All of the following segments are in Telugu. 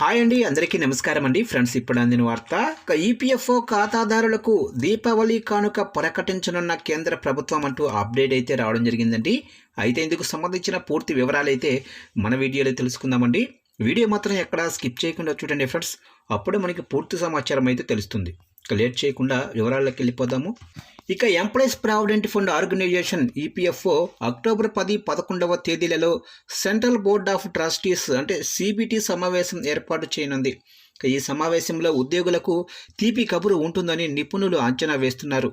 హాయ్ అండి అందరికీ నమస్కారం అండి. ఫ్రెండ్స్ ఇప్పుడు అందిన వార్త ఈపీఎఫ్ఓ ఖాతాదారులకు దీపావళి కానుక ప్రకటించనున్న కేంద్ర ప్రభుత్వం అంటూ అప్డేట్ అయితే రావడం జరిగిందండి. అయితే ఇందుకు సంబంధించిన పూర్తి వివరాలు అయితే మన వీడియోలో తెలుసుకుందామండి. వీడియో మాత్రం ఎక్కడ స్కిప్ చేయకుండా చూడండి ఫ్రెండ్స్. అప్పుడే మనకి పూర్తి సమాచారం అయితే తెలుస్తుంది. లేట్ చేయకుండా వివరాల్లోకి వెళ్ళిపోదాము. ఇక employees provident fund organisation EPFO October పది పదకొండవ తేదీలలో సెంట్రల్ బోర్డ్ ఆఫ్ ట్రస్టీస్ అంటే సిబిటి సమావేశం ఏర్పాటు చేయనుంది. ఈ సమావేశంలో ఉద్యోగులకు తీపి కబురు ఉంటుందని నిపుణులు అంచనా వేస్తున్నారు.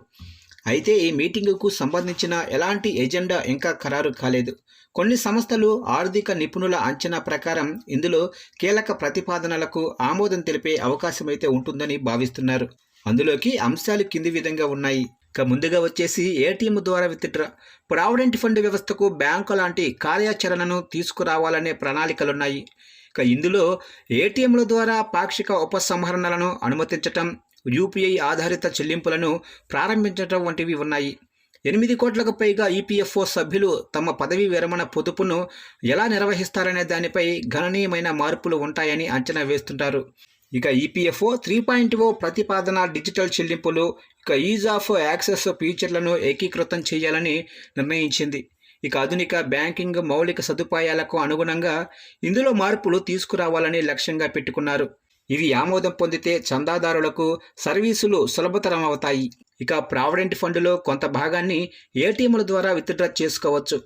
అయితే ఈ మీటింగుకు సంబంధించిన ఎలాంటి ఎజెండా ఇంకా ఖరారు కాలేదు. కొన్ని సంస్థలు ఆర్థిక నిపుణుల అంచనా ప్రకారం ఇందులో కీలక ప్రతిపాదనలకు ఆమోదం తెలిపే అవకాశం అయితే ఉంటుందని భావిస్తున్నారు. అందులోకి అంశాలు కింది విధంగా ఉన్నాయి. ఇక ముందుగా వచ్చేసి ఏటీఎం ద్వారా విత్డ్రా. ప్రావిడెంట్ ఫండ్ వ్యవస్థకు బ్యాంకు లాంటి కార్యాచరణను తీసుకురావాలనే ప్రణాళికలున్నాయి. ఇక ఇందులో ఏటీఎంల ద్వారా పాక్షిక ఉపసంహరణలను అనుమతించటం యూపీఐ ఆధారిత చెల్లింపులను ప్రారంభించటం వంటివి ఉన్నాయి. ఎనిమిది కోట్లకు పైగా ఈపీఎఫ్ఓ సభ్యులు తమ పదవీ విరమణ పొదుపును ఎలా నిర్వహిస్తారనే దానిపై గణనీయమైన మార్పులు ఉంటాయని అంచనా వేస్తుంటారు. ఇక ఈపీఎఫ్ఓ త్రీ పాయింట్ ఓ ప్రతిపాదన డిజిటల్ చెల్లింపులు ఇక ఈజ్ ఆఫ్ యాక్సెస్ ఫీచర్లను ఏకీకృతం చేయాలని నిర్ణయించింది. ఇక ఆధునిక బ్యాంకింగ్ మౌలిక సదుపాయాలకు అనుగుణంగా ఇందులో మార్పులు తీసుకురావాలని లక్ష్యంగా పెట్టుకున్నారు. ఇవి ఆమోదం పొందితే చందాదారులకు సర్వీసులు సులభతరం అవుతాయి ఇక ప్రావిడెంట్ ఫండ్లో కొంత భాగాన్ని ఏటీఎంల ద్వారా విత్డ్రా చేసుకోవచ్చు.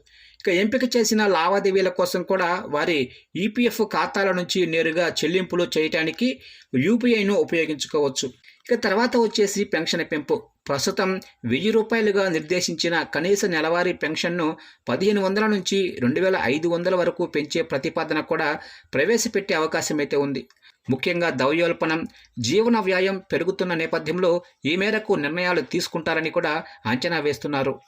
ఇక ఎంపిక చేసిన లావాదేవీల కోసం కూడా వారి ఈపీఎఫ్ ఖాతాల నుంచి నేరుగా చెల్లింపులు చేయటానికి యూపీఐను ఉపయోగించుకోవచ్చు. ఇక తర్వాత వచ్చేసి పెన్షన్ పెంపు. ప్రస్తుతం వెయ్యి రూపాయలుగా నిర్దేశించిన కనీస నెలవారీ పెన్షన్ను పదిహేను వందల నుంచి రెండు వేల ఐదు వందల వరకు పెంచే ప్రతిపాదన కూడా ప్రవేశపెట్టే అవకాశం అయితే ఉంది. ముఖ్యంగా ద్రవ్యోల్పణం జీవన వ్యాయం పెరుగుతున్న నేపథ్యంలో ఈ మేరకు నిర్ణయాలు తీసుకుంటారని కూడా అంచనా వేస్తున్నారు.